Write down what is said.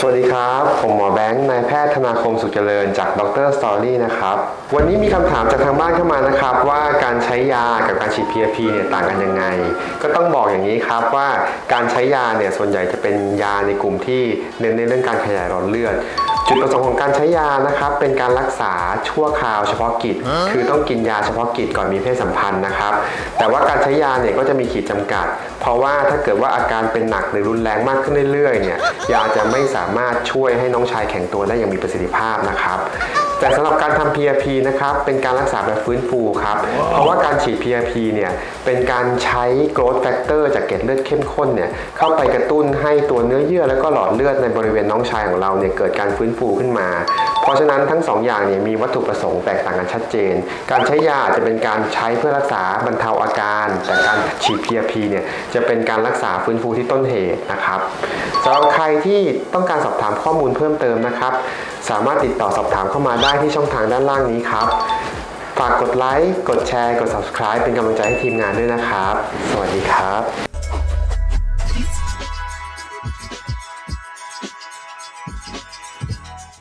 สวัสดีครับ ผมหมอแบงค์นายแพทย์ธนาคมสุขเจริญจากดรสตอรี่นะครับ วันนี้มีคำถามจากทางบ้านเข้ามานะครับ ว่าการใช้ยากับการฉีด PRP เนี่ยต่างกันยังไง ก็ต้องบอกอย่างนี้ครับว่าการใช้ยาเนี่ยส่วนใหญ่จะเป็นยาในกลุ่มที่เน้นในเรื่องการขยายหลอดเลือด จุดประสงค์ของการใช้ยานะครับเป็นการรักษาชั่วคราวเฉพาะกิจ คือต้องกินยาเฉพาะกิจก่อนมีเพศสัมพันธ์นะครับ แต่ว่าการใช้ยาเนี่ยก็จะมีขีดจำกัด เพราะว่าถ้าเกิดว่าอาการเป็นหนักหรือรุนแรงมากขึ้นเรื่อยๆเนี่ยยาจะไม่สามารถช่วยให้น้องชายแข็งตัวได้อย่างมีประสิทธิภาพนะครับ แต่สำหรับการทำ PRP นะครับเป็นการรักษาแบบฟื้นฟูครับ เพราะว่าการฉีด PRP เนี่ยเป็นการใช้ growth factor จากเกล็ดเลือดเข้มข้นเนี่ยเข้าไปกระตุ้นให้ตัวเนื้อเยื่อและก็หลอดเลือดในบริเวณน้องชายของเราเนี่ยเกิดการฟื้นฟูขึ้นมา เพราะฉะนั้นทั้งสองอย่างเนี่ยมีวัตถุประสงค์แตกต่างกันชัดเจน การใช้ยาอาจจะเป็นการใช้เพื่อรักษาบรรเทาอาการ แต่การฉีด PRP เนี่ยจะเป็นการรักษาฟื้นฟูที่ต้นเหตุนะครับสำหรับใครที่ต้องการสอบถามข้อมูลเพิ่มเติมนะครับสามารถติดต่อสอบถามเข้ามาได้ที่ช่องทางด้านล่างนี้ครับ ฝากกดไลค์ กดแชร์ กด subscribe เป็นกำลังใจให้ทีมงานด้วยนะครับ สวัสดีครับ